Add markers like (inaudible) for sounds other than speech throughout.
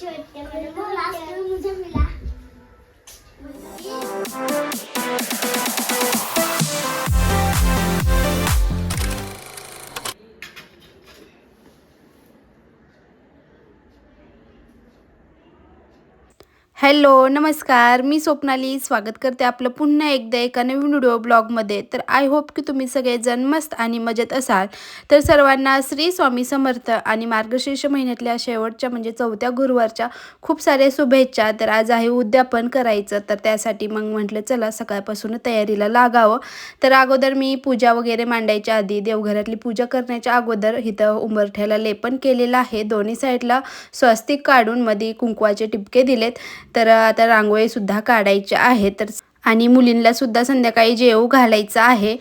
छोटे बड़े लास्ट में मुझे मिला हॅलो नमस्कार. मी स्वप्नाली. स्वागत करते आपलं पुन्हा एकदा एका नवीन व्हिडिओ ब्लॉगमध्ये. तर आय होप की तुम्ही सगळेजण मस्त आणि मजेत असाल. तर सर्वांना श्री स्वामी समर्थ आणि मार्गशीर्ष महिन्यातल्या शेवटच्या म्हणजे चौथ्या गुरुवारच्या खूप साऱ्या शुभेच्छा. तर आज आहे उद्यापन करायचं. तर त्यासाठी मग म्हटलं चला सकाळपासून तयारीला लागावं. तर अगोदर मी पूजा वगैरे मांडायच्या आधी देवघरातली पूजा करण्याच्या अगोदर इथं उंबरठ्याला लेपन केलेलं आहे. दोन्ही साईडला स्वस्तिक काढून मध्ये कुंकवाचे टिपके दिलेत. तर आता रांगोळीसुद्धा काढायची आहे. तर आणि मुलींलासुद्धा संध्याकाळी जेऊ घालायचं आहे.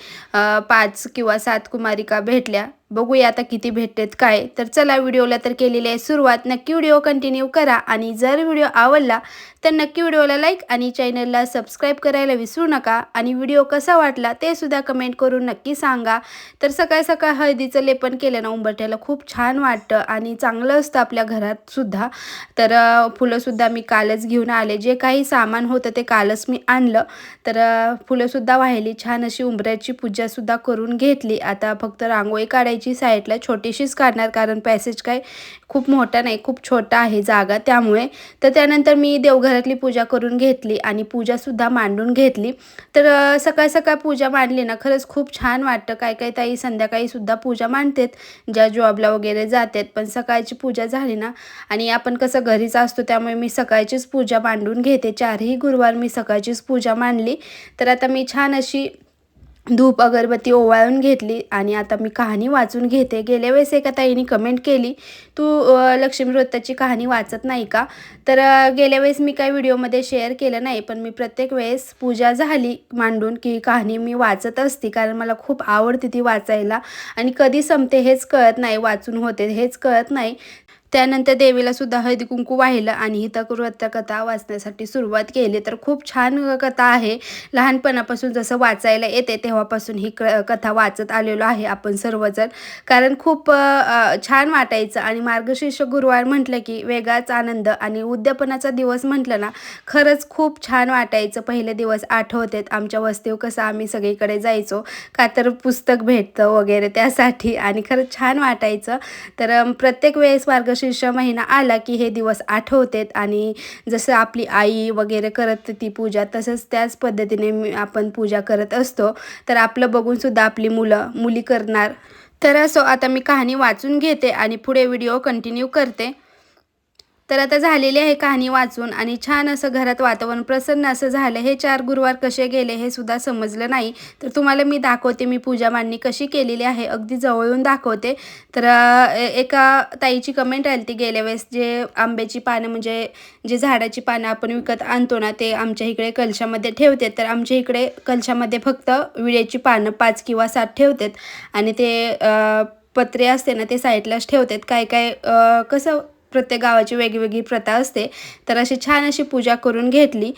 पाच किंवा सात कुमारिका भेटल्या. बघूया आता किती भेटतात काय. तर चला व्हिडिओला तर केलेली आहे सुरुवात. नक्की व्हिडिओ कंटिन्यू करा आणि जर व्हिडिओ आवडला तर नक्की व्हिडिओला लाईक आणि चॅनलला सबस्क्राईब करायला विसरू नका. आणि व्हिडिओ कसा वाटला ते सुद्धा कमेंट करून नक्की सांगा. तर सकाळ सकाळ हळदीचं लेपन केलं ना उंबरठ्याला खूप छान वाटतं आणि चांगलं असतं आपल्या घरातसुद्धा तर फुलंसुद्धा मी कालच घेऊन आले. जे काही सामान होतं ते कालच मी आणलं. तर फुलंसुद्धा वाहिली. छान अशी उंबऱ्याची पूजासुद्धा करून घेतली. आता फक्त रांगोळी काढायची साईडला छोटीशीच काढणार कारण पॅसेज काय खूप मोठा नाही खूप छोटा आहे जागा त्यामुळे. तर त्यानंतर मी देवघरातली पूजा करून घेतली आणि पूजासुद्धा मांडून घेतली. तर सकाळ सकाळ पूजा मांडली ना खरंच खूप छान वाटतं. काय काय ताई संध्याकाळीसुद्धा पूजा मांडतात ज्या जॉबला वगैरे जातात. पण सकाळची पूजा झाली ना आणि आपण कसं घरीच असतो त्यामुळे मी सकाळचीच पूजा मांडून घेते. चारही गुरुवार मी सकाळचीच पूजा मांडली. तर आता मी छान अशी धूप अगरबत्ती ओवाळून घेतली आणि आता मी कहाणी वाचून घेते. गेल्या वेळेस एका ताईने कमेंट केली तू लक्ष्मीवृत्ताची लक्ष्मी व्रताची कहाणी वाचत नाही का? तर गेल्या वेळेस मी काही व्हिडिओमध्ये शेअर केलं नाही पण मी प्रत्येक वेळेस पूजा झाली मांडून की कहाणी मी वाचत असते कारण मला खूप आवडते ती वाचायला. आणि कधी संपते हेच कळत नाही वाचून होते हेच कळत नाही. त्यानंतर देवीला सुद्धा हळदी कुंकू वाहिलं आणि ही कथा वाचण्यासाठी सुरुवात केली. तर खूप छान कथा आहे. लहानपणापासून जसं वाचायला येते तेव्हापासून ही क कथा वाचत आलेलो आहे आपण सर्वजण. कारण खूप छान वाटायचं आणि मार्गशीर्ष गुरुवार म्हटलं की वेगळाच आनंद आणि उद्यापनाचा दिवस म्हटलं ना खरंच खूप छान वाटायचं. पहिले दिवस आठवतात आमच्या वस्तीवर कसं आम्ही सगळीकडे जायचो का तर पुस्तक भेटतं वगैरे त्यासाठी आणि खरंच छान वाटायचं. तर प्रत्येक वेळेस मार्ग मार्गशीर्ष महिना आला की हे दिवस आठवतेत आणि जसं आपली आई वगैरे करत ती पूजा तसंच त्याच पद्धतीने आपण पूजा करत असतो. तर आपलं बघून सुद्धा आपली मुलं मुली करणार. तर असो आता मी कहाणी वाचून घेते आणि पुढे व्हिडिओ कंटिन्यू करते. तर आता झालेली आहे कहाणी वाचून आणि छान असं घरात वातावरण प्रसन्न असं झालं. हे चार गुरुवार कसे गेले हे सुद्धा समजलं नाही. तर तुम्हाला मी दाखवते मी पूजा मांडणी कशी केलेली आहे अगदी जवळून दाखवते. तर ए- एका ताईची कमेंट आली ती गेल्या वेळेस जे आंब्याची पानं म्हणजे जे झाडाची पानं आपण विकत आणतो ना ते आमच्या इकडे कलशामध्ये ठेवते तर आमच्या इकडे कलशामध्ये फक्त विड्याची पानं पाच किंवा सात ठेवतात. आणि ते पत्रे असते ना ते साईडलाच ठेवतात. काय काय कसं प्रत्येक गावाची वेगवेगळी प्रथा असते. तर अशी छान अशी पूजा करून घेतली.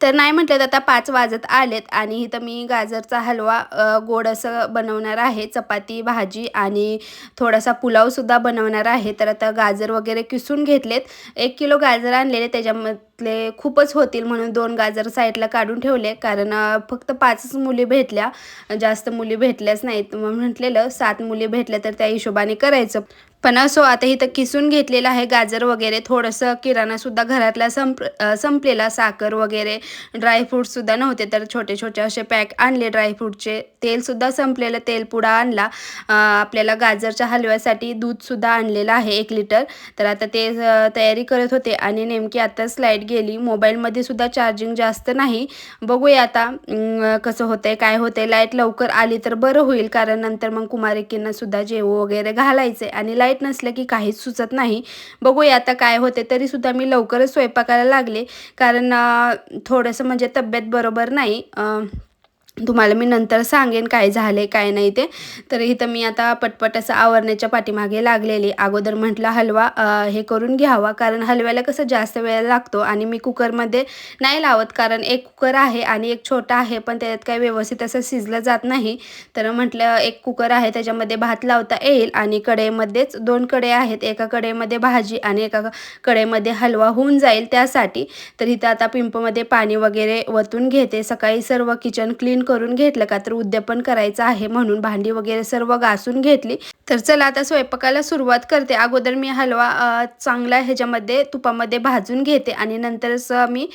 तर नाही म्हटलं तर आता पाच वाजत आलेत आणि इथं मी गाजरचा हलवा गोड असं बनवणार आहे. चपाती भाजी आणि थोडासा पुलावसुद्धा बनवणार आहे. तर आता गाजर वगैरे किसून घेतलेत. एक किलो गाजर आणलेले. त्याच्यामधले खूपच होतील म्हणून दोन गाजर साईडला काढून ठेवले. कारण फक्त पाचच मुली भेटल्या. जास्त मुली भेटल्याच नाहीत. मग म्हटलेलं सात मुली भेटल्या तर त्या हिशोबाने करायचं. पण असो आता इथं किसून घेतलेलं आहे गाजर वगैरे थोडंसं किराणासुद्धा घरातला संप संपलेला साखर वगैरे ड्रायफ्रूटसुद्धा नव्हते तर छोटे छोटे असे पॅक आणले ड्रायफ्रूटचे तेलसुद्धा संपलेलं तेल पुडा आणला. आपल्याला गाजरच्या हलव्यासाठी दूधसुद्धा आणलेलं आहे एक लिटर तर आता ते तयारी करत होते आणि नेमकी आताच लाइट गेली. मोबाईलमध्ये सुद्धा चार्जिंग जास्त नाही. बघूया आता कसं होतंय काय होतंय. लाइट लवकर आली तर बरं होईल कारण नंतर मग कुमारिकींना सुद्धा जेवू वगैरे घालायचे आणि लाइट नसलं की काहीच सुचत नाही. बघूया आता काय होते तरी सुद्धा मी लवकरच स्वयंपाकाला लागले. कारण थोडंसं म्हणजे तब्येत बरोबर नाही. तुम्हाला मी नंतर सांगेन काय झाले काय नाही ते. तर इथं मी आता पटपट असं आवरण्याच्या पाठीमागे लागलेली. अगोदर म्हटलं हलवा हे करून घ्यावा. कारण हलव्याला कसं जास्त वेळ लागतो आणि मी कुकरमध्ये नाही लावत. कारण एक कुकर आहे आणि एक छोटा आहे पण त्याच्यात काही व्यवस्थित असं शिजलं जात नाही. तर म्हटलं एक कुकर आहे त्याच्यामध्ये भात लावता येईल आणि कढईमध्येच दोन कडे आहेत. एका कढईमध्ये भाजी आणि एका कढईमध्ये हलवा होऊन जाईल त्यासाठी. तर इथं आता पिंपमध्ये पाणी वगैरे वतून घेते. सकाळी सर्व किचन क्लीन करून घेतलं का तर उद्यापन करायचं आहे म्हणून भांडी वगैरे सर्व घासून घेतली. तर चला आता स्वयंपाकाला सुरुवात करते. अगोदर मी हलवा चांगला ह्याच्यामध्ये तुपामध्ये भाजून घेते आणि नंतरच मी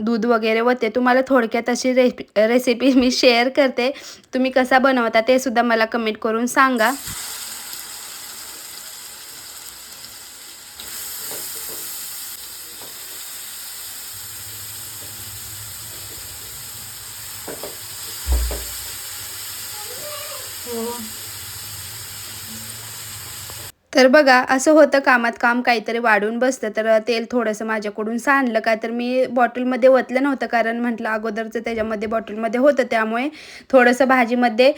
दूध वगैरे वते. तुम्हाला थोडक्यात अशी रेसि रेसिपी मी शेअर करते. तुम्ही कसा बनवता ते सुद्धा मला कमेंट करून सांगा. तर बघा असं होतं कामात काम काहीतरी वाढून बसतं तर तेल थोडंसं माझ्याकडून सांडलं का तर मी बॉटलमध्ये ओतलं नव्हतं कारण म्हटलं अगोदरचं त्याच्यामध्ये बॉटलमध्ये होतं त्यामुळे थोडंसं भाजीमध्ये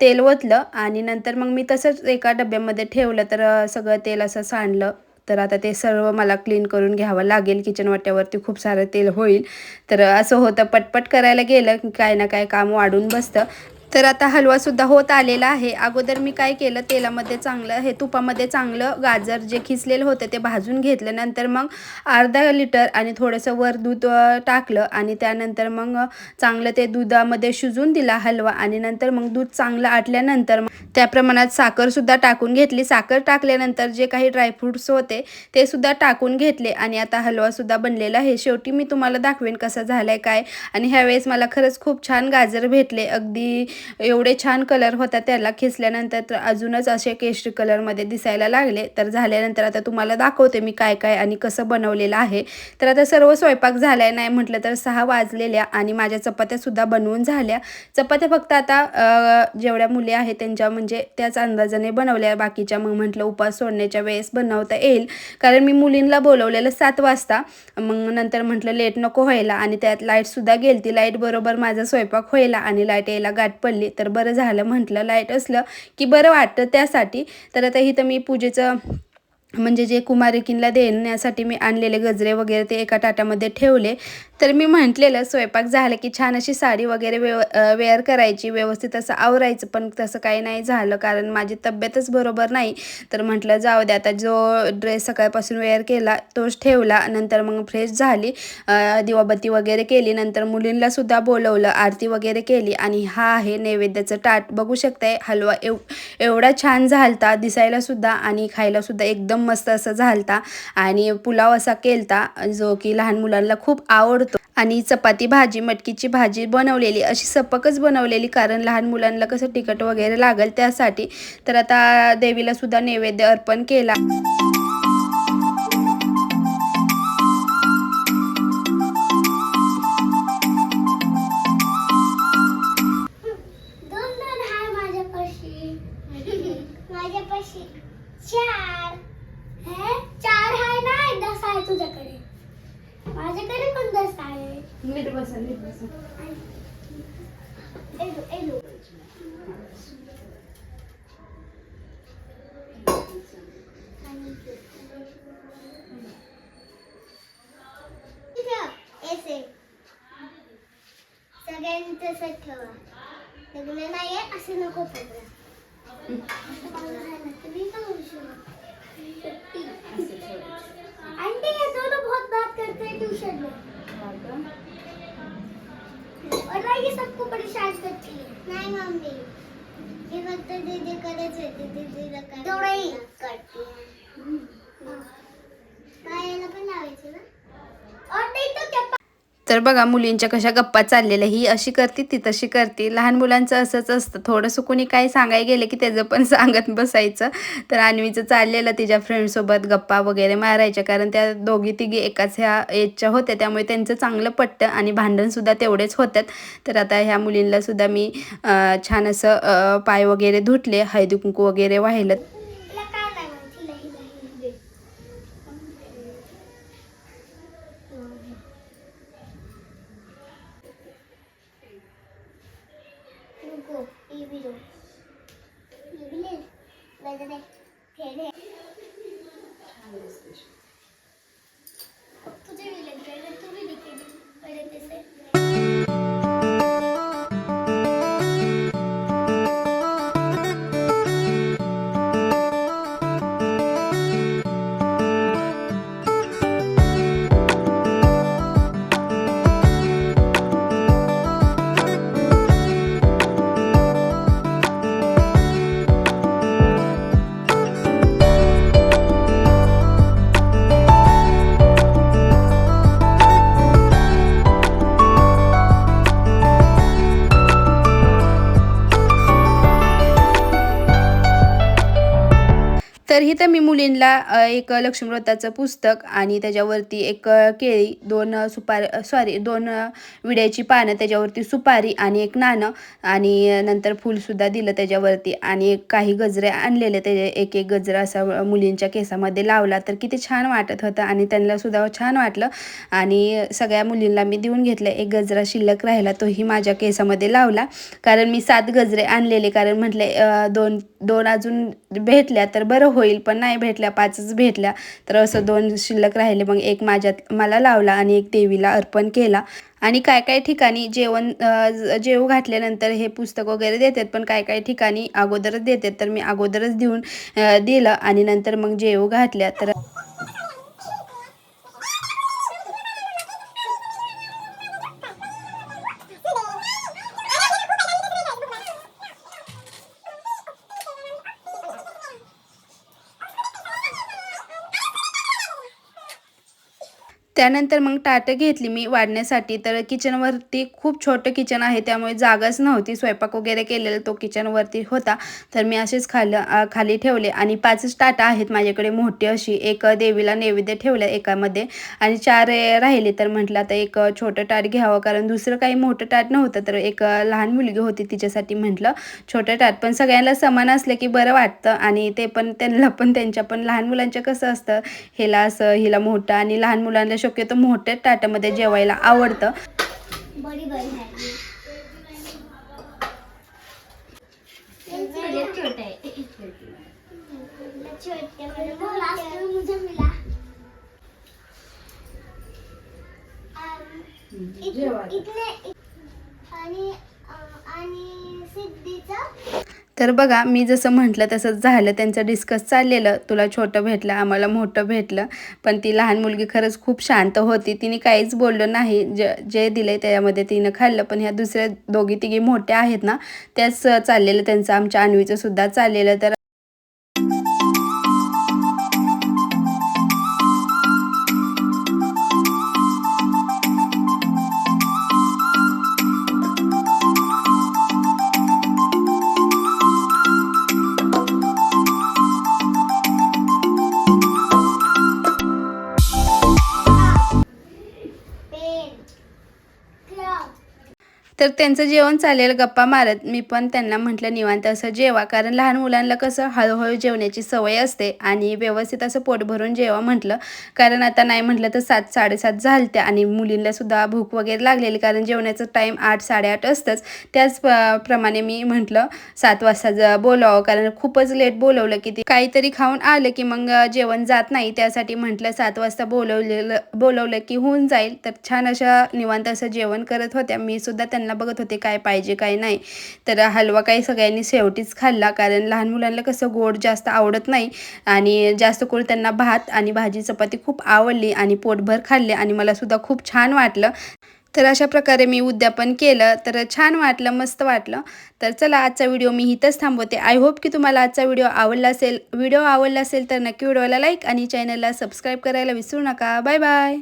तेल ओतलं आणि नंतर मग मी तसंच एका डब्यामध्ये ठेवलं तर सगळं तेल असं सांडलं. तर आता ते सर्व मला क्लीन करून घ्यावं लागेल किचन वाट्यावरती खूप सारं तेल होईल. तर असं होतं पटपट करायला गेलं की काय ना काय काम वाढून बसतं. तर आता हलवासुद्धा होत आलेला आहे. अगोदर मी काय केलं तेलामध्ये चांगलं हे तुपामध्ये चांगलं गाजर जे खिसलेलं होतं ते भाजून घेतलं. नंतर मग अर्धा लिटर आणि थोडंसं वर दूध टाकलं आणि त्यानंतर मग चांगलं ते दुधामध्ये शिजून दिला हलवा आणि नंतर मग दूध चांगलं आटल्यानंतर मग त्या प्रमाणात साखरसुद्धा टाकून घेतली. साखर टाकल्यानंतर जे काही ड्रायफ्रूट्स होते ते सुद्धा टाकून घेतले आणि आता हलवासुद्धा बनलेला आहे. शेवटी मी तुम्हाला दाखवेन कसा झाला आहे काय आणि ह्यावेळेस मला खरंच खूप छान गाजर भेटले. अगदी एवढे छान कलर होता त्याला खिसल्यानंतर तर अजूनच असे केशरी कलरमध्ये दिसायला लागले. तर झाल्यानंतर आता तुम्हाला दाखवते मी काय काय आणि कसं बनवलेलं आहे. तर आता सर्व स्वयंपाक झालाय नाही म्हटलं तर सहा वाजलेल्या आणि माझ्या चपात्यासुद्धा बनवून झाल्या. चपात्या फक्त आता जेवढ्या मुली आहेत त्यांच्या म्हणजे त्याच अंदाजाने बनवल्या. बाकीच्या मग म्हटलं उपास सोडण्याच्या वेळेस बनवता येईल. कारण मी मुलींना बोलवलेलं सात वाजता. मग नंतर म्हटलं लेट नको व्हायला आणि त्यात लाईटसुद्धा गेलती. लाइट बरोबर माझा स्वयंपाक व्हायला आणि लाइट यायला गाठ पडली तर बरं झालं. म्हटलं लाइट असलं की बरं वाटतं त्यासाठी. तर आता इथं मी पूजेचं म्हणजे जे कुमारिकींला देण्यासाठी मी आणलेले गजरे वगैरे ते एका ताटामध्ये ठेवले. तर मी म्हटलेलं स्वयंपाक झालं की छान अशी साडी वगैरे वेव वेअर करायची व्यवस्थित असं आवरायचं पण तसं काही नाही झालं कारण माझी तब्येतच बरोबर नाही. तर म्हटलं जाऊ दे आता जो ड्रेस सकाळपासून वेअर केला तोच ठेवला नंतर मग फ्रेश झाली दिवाबत्ती वगैरे केली नंतर मुलींलासुद्धा बोलवलं आरती वगैरे केली आणि हा आहे नैवेद्याचं ताट. बघू शकताय हलवा एव एवढा छान झालता दिसायला सुद्धा आणि खायला सुद्धा एकदम मस्त असं झालता. आणि पुलाव असा केलता जो की लहान मुलांना खूप आवडतो. आणि चपाती भाजी मटकीची भाजी बनवलेली अशी सपकच बनवलेली. कारण लहान मुलांना कसं तिखट वगैरे लागेल त्यासाठी. तर आता देवीला सुद्धा नैवेद्य अर्पण केला. नीट बसा नीट बसा. एलो एलो ऐसे सगळ्यांनी तसंच ठेवा लग्न आहे असं नको पडलं आंटी ये दोनों बहुत बात करते हैं ट्यूशन में. ये सबको परेशान करती है। नहीं मम्मी। ये फक्त दीदी करत होती दीदीला काय तेवढंही करते पायाला पण लावायचे ना तो क्या तर बघा मुलींच्या कशा गप्पा चाललेल्या ही अशी करते ती तशी करते. लहान मुलांचं असंच असतं. थोडंसं कुणी काही सांगायला गेलं की त्याचं पण (laughs) सांगत बसायचं. तर आणवीचं चाललेलं तिच्या फ्रेंडसोबत गप्पा वगैरे मारायच्या. कारण त्या दोघी तिघी एकाच ह्या एजच्या होत्या. त्यामुळे त्यांचं चांगलं पटतं आणि भांडणसुद्धा तेवढेच होतात तर आता ह्या मुलींलासुद्धा मी छान असं पाय वगैरे धुतले हळदी कुंकू वगैरे वाहिलं. İblis. İblis. Bedene. Pere. Hangisidir? Kutucu bile. Kutucu bile. Öyle dese. इथं मी मुलींना एक लक्ष्मीव्रताचं पुस्तक आणि त्याच्यावरती एक केळी दोन सुपारी सॉरी दोन विड्याची पानं त्याच्यावरती सुपारी आणि एक नाणं आणि नंतर फूलसुद्धा दिलं त्याच्यावरती आणि एक काही गजरे आणलेले त्याचे एक एक गजरा असा मुलींच्या केसामध्ये लावला. तर किती छान वाटत होतं आणि त्यांनासुद्धा छान वाटलं आणि सगळ्या मुलींना मी देऊन घेतलं. एक गजरा शिल्लक राहिला तोही माझ्या केसामध्ये लावला. कारण मी सात गजरे आणलेले कारण म्हटले दोन दोन अजून भेटल्या तर बरं होईल. पण नाही भेटल्या पाचच भेटल्या. तर असं दोन शिल्लक राहिले. मग एक माझ्यात मला लावला आणि एक देवीला अर्पण केला. आणि काय काय ठिकाणी जेवण जेव जेवू घातल्यानंतर हे पुस्तक वगैरे देतात पण काय काय ठिकाणी अगोदरच देतात. तर मी अगोदरच देऊन दिलं आणि नंतर मग जेवू घातल्या. तर त्यानंतर मग ताटं घेतली मी वाढण्यासाठी. तर किचनवरती खूप छोटं किचन आहे त्यामुळे जागाच नव्हती. स्वयंपाक वगैरे केलेला तो किचनवरती होता. तर मी असेच खाल्लं खाली ठेवले. आणि पाचच ताटं आहेत माझ्याकडे मोठी अशी. एक देवीला नैवेद्य ठेवलं एकामध्ये. आणि चार राहिले. तर म्हटलं आता एक छोटं ताट घ्यावं. कारण दुसरं काही मोठं ताट नव्हतं. तर एक लहान मुलगी होती तिच्यासाठी म्हटलं छोटं ताट. पण सगळ्यांना समान असलं की बरं वाटतं. आणि ते पण त्यांना पण त्यांच्या पण लहान मुलांच्या कसं असतं हिला असं हिला मोठं. आणि लहान मुलांना शक्यतो मोठ्या ताटामध्ये जेवायला आवडतं. आणि आणि सिद्धीचं तर बघा मी जसं म्हटलं तसंच झालं. त्यांचं डिस्कस चाललेलं. तुला छोटं भेटलं आम्हाला मोठं भेटलं. पण ती लहान मुलगी खरंच खूप शांत होती. तिने काहीच बोललं नाही. ज जे दिलं त्याच्यामध्ये तिनं खाल्लं. पण ह्या दुसऱ्या दोघी तिघी मोठ्या आहेत ना त्याच चाललेलं. त्यांचं आमच्या अन्वीचं सुद्धा चाललेलं. तर त्यांचं जेवण चालेल गप्पा मारत. मी पण त्यांना म्हटलं निवांत असं जेवा. कारण लहान मुलांना कसं हळूहळू जेवण्याची सवय असते आणि व्यवस्थित असं पोट भरून जेवा म्हटलं. कारण आता नाही म्हटलं तर सात साडेसात झालत्या आणि मुलींना सुद्धा भूक वगैरे लागलेली. कारण जेवणाचं टाईम आठ साडेआठ असतंच. त्याच प्रमाणे मी म्हटलं सात वाजता ज बोलावं. कारण खूपच लेट बोलवलं की ते काहीतरी खाऊन आलं की मग जेवण जात नाही. त्यासाठी म्हटलं सात वाजता बोलवलेलं बोलवलं की होऊन जाईल. तर छान अशा निवांत असं जेवण करत होत्या. मी सुद्धा त्यांना बघ बघत होते काय पाहिजे काय नाही. तर हलवा काही सगळ्यांनी शेवटीच खाल्ला कारण लहान मुलांना कसं गोड जास्त आवडत नाही. आणि जास्त करून त्यांना भात आणि भाजी चपाती खूप आवडली आणि पोटभर खाल्ले आणि मला सुद्धा खूप छान वाटलं. तर अशा प्रकारे मी उद्यापन केलं तर छान वाटलं मस्त वाटलं. तर चला आजचा व्हिडिओ मी इथंच थांबवते. आय होप की तुम्हाला आजचा व्हिडिओ आवडला असेल व्हिडिओ आवडला असेल तर नक्की व्हिडिओला लाईक आणि चॅनलला सबस्क्राईब करायला विसरू नका. Bye bye